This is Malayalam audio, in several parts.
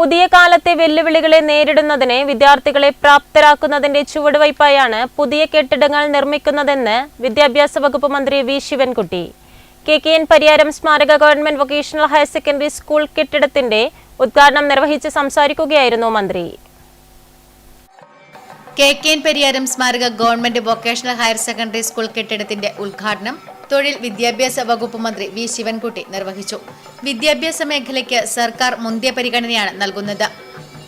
പുതിയ കാലത്തെ വെല്ലുവിളികളെ നേരിടുന്നതിന് വിദ്യാർത്ഥികളെ പ്രാപ്തരാക്കുന്നതിന്റെ ചുവടുവയ്പായാണ് പുതിയ കെട്ടിടങ്ങൾ നിർമ്മിക്കുന്നതെന്ന് വിദ്യാഭ്യാസ വകുപ്പ് മന്ത്രി V. Sivankutty. K. K. N. Pariyaram സ്മാരക government vocational higher secondary school കെട്ടിടത്തിന്റെ ഉദ്ഘാടനം നിർവഹിച്ച് സംസാരിക്കുകയായിരുന്നു മന്ത്രി. കെ. കെ. എൻ. പെരിയാരം സ്മാരക government vocational higher secondary school കെട്ടിടത്തിന്റെ ഉദ്ഘാടനം തൊഴിൽ വിദ്യാഭ്യാസ വകുപ്പ് മന്ത്രി വി ശിവൻകുട്ടി നിർവഹിച്ചു. വിദ്യാഭ്യാസ മേഖലയ്ക്ക് സർക്കാർ മുന്തിയ പരിഗണനയാണ് നൽകുന്നത്.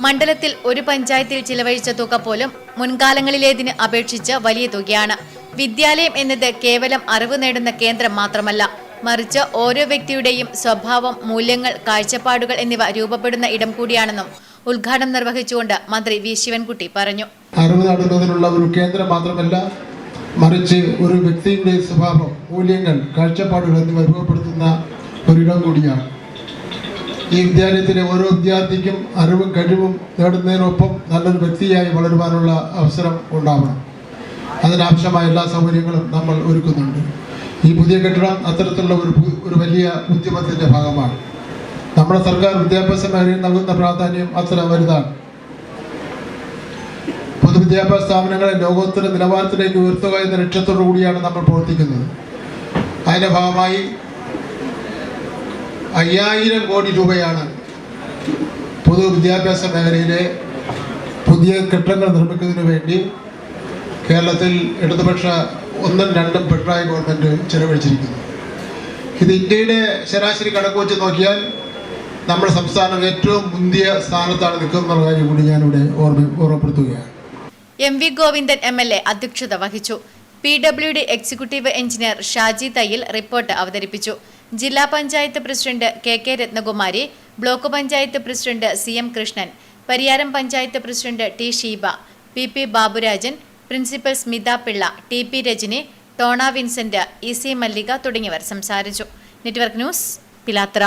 മണ്ഡലത്തിൽ ഒരു പഞ്ചായത്തിൽ ചിലവഴിച്ച തുക പോലും മുൻകാലങ്ങളിലേതിന് അപേക്ഷിച്ച് വലിയ തുകയാണ്. വിദ്യാലയം എന്നത് കേവലം അറിവ് നേടുന്ന കേന്ദ്രം മാത്രമല്ല മറിച്ച് ഓരോ വ്യക്തിയുടെയും സ്വഭാവം മൂല്യങ്ങൾ കാഴ്ചപ്പാടുകൾ എന്നിവ രൂപപ്പെടുന്ന ഇടം കൂടിയാണെന്നും ഉദ്ഘാടനം നിർവഹിച്ചുകൊണ്ട് മന്ത്രി വി ശിവൻകുട്ടി പറഞ്ഞു. അറിവ് നേടുന്നതിനുള്ള ഒരു കേന്ദ്രം മാത്രമല്ല മറിച്ച് ഒരു വ്യക്തിയുടെ സ്വഭാവം മൂല്യങ്ങൾ കാഴ്ചപ്പാടുകൾ എന്നിവ രൂപപ്പെടുത്തുന്ന ഒരിടം കൂടിയാണ്. ഈ വിദ്യാലയത്തിലെ ഓരോ വിദ്യാർത്ഥിക്കും അറിവും കഴിവും നേടുന്നതിനൊപ്പം നല്ലൊരു വ്യക്തിയായി വളരുവാനുള്ള അവസരം ഉണ്ടാവണം. അതിനാവശ്യമായ എല്ലാ സൗകര്യങ്ങളും നമ്മൾ ഒരുക്കുന്നുണ്ട്. ഈ പുതിയ കെട്ടിടം അത്തരത്തിലുള്ള ഒരു ഒരു വലിയ ഉദ്യമത്തിന്റെ ഭാഗമാണ്. നമ്മുടെ സർക്കാർ വിദ്യാഭ്യാസ മേഖലയിൽ നൽകുന്ന പ്രാധാന്യം അത്ര വലുതാണ്. പൊതുവിദ്യാഭ്യാസ സ്ഥാപനങ്ങളെ ലോകോത്തര നിലവാരത്തിലേക്ക് ഉയർത്തുക എന്ന ലക്ഷ്യത്തോടു കൂടിയാണ് നമ്മൾ പ്രവർത്തിക്കുന്നത്. അതിന്റെ ഭാഗമായി അയ്യായിരം കോടി രൂപയാണ് പൊതുവിദ്യാഭ്യാസ മേഖലയിലെ പുതിയ കെട്ടിടങ്ങൾ നിർമ്മിക്കുന്നതിന് വേണ്ടി കേരളത്തിൽ ഇടതുപക്ഷ ഒന്നും രണ്ടും പിണറായി ഗവൺമെന്റ് ചെലവഴിച്ചിരിക്കുന്നു. ഇത് ഇന്ത്യയുടെ ശരാശരി കണക്ക് വെച്ച് നോക്കിയാൽ നമ്മുടെ സംസ്ഥാനം ഏറ്റവും മുന്തിയ സ്ഥാനത്താണ് നിൽക്കുന്ന കാര്യം കൂടി ഞാനിവിടെ ഓർമ്മ ഓർമ്മപ്പെടുത്തുകയാണ്. M V Govindan M L A അധ്യക്ഷത വഹിച്ചു. P W D executive engineer Shaji Thayyil report അവതരിപ്പിച്ചു. ജില്ലാ panchayat president K K Rathnakumari block panchayat president C M Krishnan Pariyaram panchayat president T Sheeba P P Baburajan principal Smitha Pillai T P Rajani Tona Vincent E C Mallika തുടങ്ങിയവർ സംസാരിച്ചു. നെറ്റ്വർക്ക് ന്യൂസ് പിലാത്ര